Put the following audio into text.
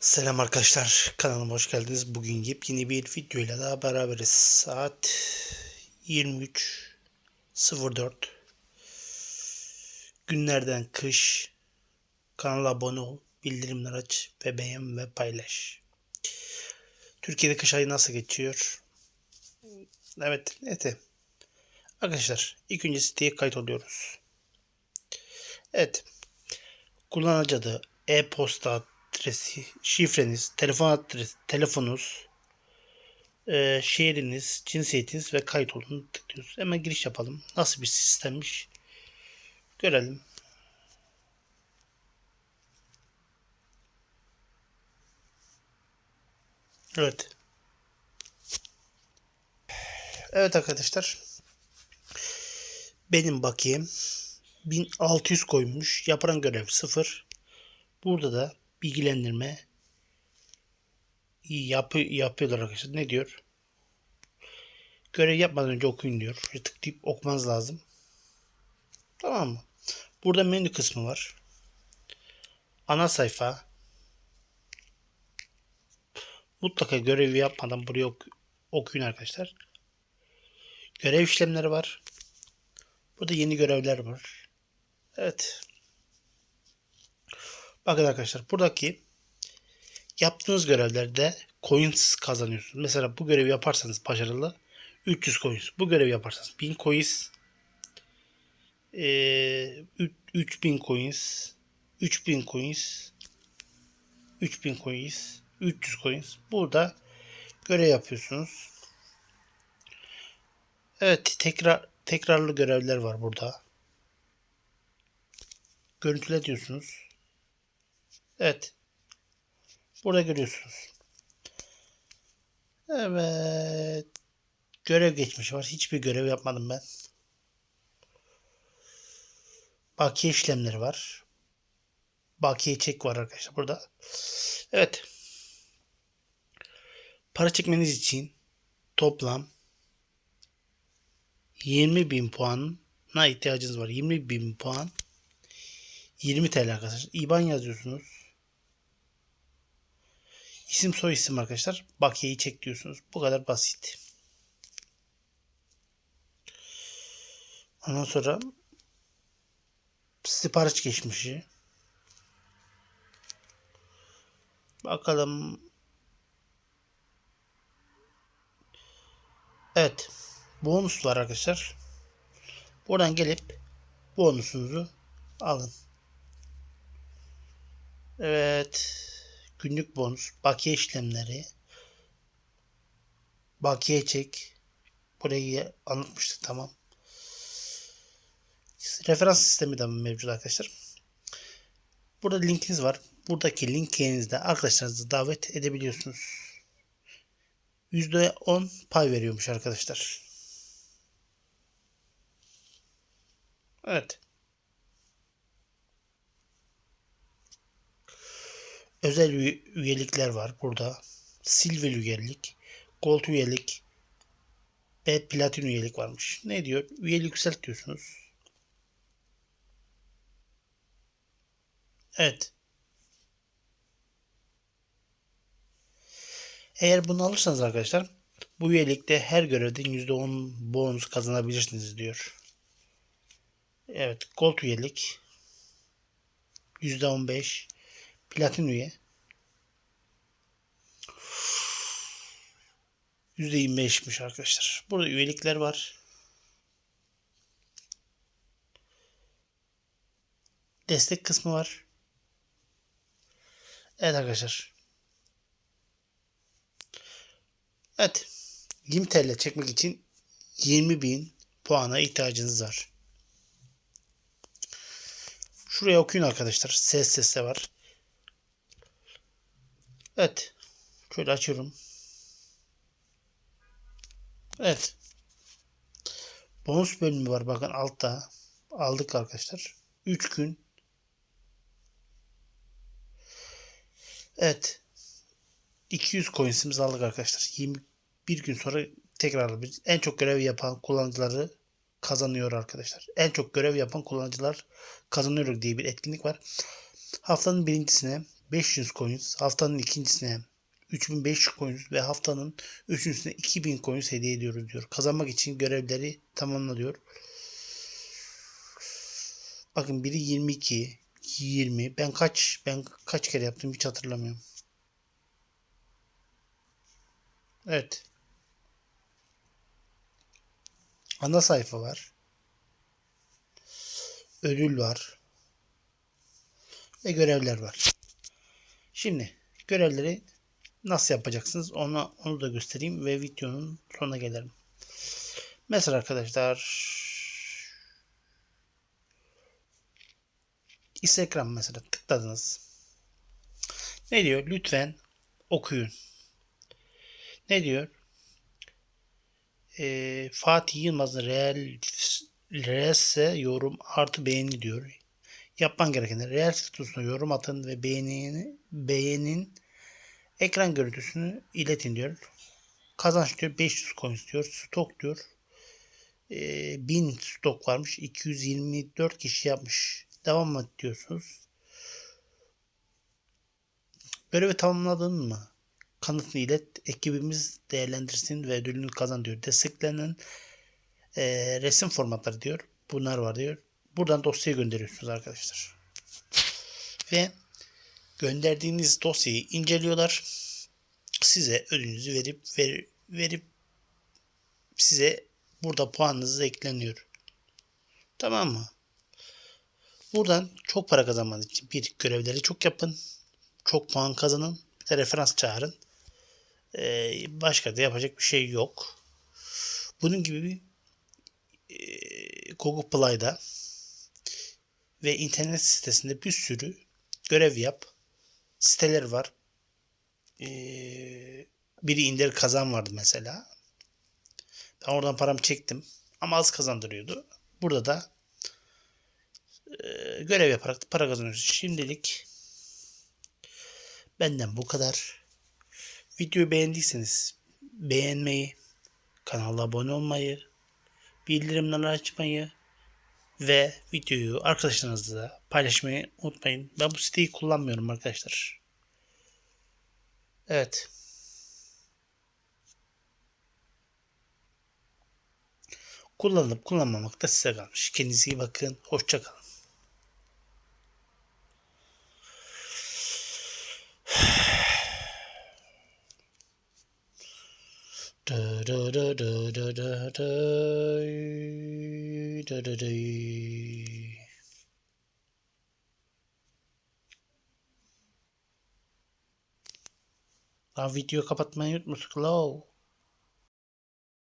Selam arkadaşlar kanalıma hoş geldiniz. Bugün yepyeni bir videoyla daha beraberiz. Saat 23.04 Günlerden kış. Kanala abone ol, bildirimler aç ve beğen ve paylaş. Türkiye'de kış ayı nasıl geçiyor? Evet, evet. Arkadaşlar ilk önce siteye kayıt oluyoruz. Evet. Kullanıcı adı, e-posta adresi, şifreniz, telefon adresi, telefonunuz, e, şehriniz, cinsiyetiniz ve kayıt olun tıklıyoruz. Hemen giriş yapalım. Nasıl bir sistemmiş görelim. Evet. Evet arkadaşlar. Benim bakiyem 1600 koymuş. Yapılan görev 0. Burada da bilgilendirme yapı, yapıyorlar arkadaşlar. Ne diyor? Görev yapmadan önce okuyun diyor. Tıklayıp okumanız lazım. Tamam mı? Burada menü kısmı var. Ana sayfa. Mutlaka görevi yapmadan buraya oku- okuyun arkadaşlar. Görev işlemleri var. Burada yeni görevler var. Evet. Bakın arkadaşlar buradaki yaptığınız görevlerde coins kazanıyorsunuz. Mesela bu görevi yaparsanız başarılı 300 coins. Bu görevi yaparsanız 1000 coins ee, üç- 3000 coins 3000 coins 3000 coins 300 coins. Burada görev yapıyorsunuz. Evet tekrar tekrarlı görevler var burada. Görüntüle diyorsunuz. Evet. Burada görüyorsunuz. Evet. Görev geçmişi var. Hiçbir görev yapmadım ben. Bakiye işlemleri var. Bakiye çek var arkadaşlar burada. Evet. Para çekmeniz için toplam 20 bin puana ihtiyacınız var. 20 bin puan 20 TL arkadaşlar. İban yazıyorsunuz. İsim soy isim arkadaşlar. Bakiyeyi çek diyorsunuz. Bu kadar basit. Ondan sonra sipariş geçmişi. Bakalım. Evet. Bonus var arkadaşlar. Buradan gelip bonusunuzu alın. Evet. Günlük bonus, bakiye işlemleri, bakiye çek. Burayı anlatmıştık tamam. Referans sistemi de mevcut arkadaşlar. Burada linkiniz var. Buradaki linkinizde arkadaşlarınızı davet edebiliyorsunuz. %10 pay veriyormuş arkadaşlar. Evet. Özel üye- üyelikler var burada. Silver üyelik, Gold üyelik ve Platin üyelik varmış. Ne diyor? Üyelik yükselt diyorsunuz. Evet. Eğer bunu alırsanız arkadaşlar bu üyelikte her görevden %10 bonus kazanabilirsiniz diyor. Evet. Gold üyelik %15 Platin üye. %25'miş arkadaşlar. Burada üyelikler var. Destek kısmı var. Evet arkadaşlar. Evet. 20 TL çekmek için 20.000 puana ihtiyacınız var. Şuraya okuyun arkadaşlar. Ses sese var. Evet. Şöyle açıyorum. Evet. Bonus bölümü var. Bakın altta. Aldık arkadaşlar. 3 gün. Evet. 200 coinsimizi aldık arkadaşlar. 21 gün sonra tekrar alabiliriz. En çok görev yapan kullanıcıları kazanıyor arkadaşlar. En çok görev yapan kullanıcılar kazanıyor diye bir etkinlik var. Haftanın birincisine 500 coins, haftanın ikincisine 3500 coins ve haftanın üçüncüsüne 2000 coins hediye ediyoruz diyor. Kazanmak için görevleri tamamla diyor. Bakın biri 22, 20. Ben kaç ben kaç kere yaptım hiç hatırlamıyorum. Evet. Ana sayfa var. Ödül var. Ve görevler var. Şimdi görevleri nasıl yapacaksınız onu onu da göstereyim ve videonun sonuna gelelim. Mesela arkadaşlar Instagram mesela tıkladınız. Ne diyor? Lütfen okuyun. Ne diyor? Ee, Fatih Yılmaz'ın real reelse yorum artı beğeni diyor. Yapman gerekenler real statüsüne yorum atın ve beğenini beğenin ekran görüntüsünü iletin diyor. Kazanç diyor 500 coins diyor. Stok diyor. 1000 stok varmış. 224 kişi yapmış. Devam mı diyorsunuz? Görevi tamamladın mı? Kanıtını ilet. Ekibimiz değerlendirsin ve ödülünü kazan diyor. Desteklenen e, resim formatları diyor. Bunlar var diyor. Buradan dosyayı gönderiyorsunuz arkadaşlar. Ve gönderdiğiniz dosyayı inceliyorlar. Size ödülünüzü verip ver, verip size burada puanınız ekleniyor. Tamam mı? Buradan çok para kazanmanız için bir görevleri çok yapın. Çok puan kazanın. Bir de referans çağırın. Ee, başka da yapacak bir şey yok. Bunun gibi bir e, Google Play'da ve internet sitesinde bir sürü görev yap. Siteler var. Ee, biri indir kazan vardı mesela. Ben oradan paramı çektim. Ama az kazandırıyordu. Burada da e, görev yaparak para kazanıyoruz. Şimdilik benden bu kadar. Videoyu beğendiyseniz beğenmeyi, kanala abone olmayı, bildirimleri açmayı ve videoyu arkadaşlarınızla paylaşmayı unutmayın. Ben bu siteyi kullanmıyorum arkadaşlar. Evet. Kullanıp kullanmamak da size kalmış. Kendinize iyi bakın. Hoşçakalın. da da da da da da Lan video kapatmayı unutmuştuk. Hello.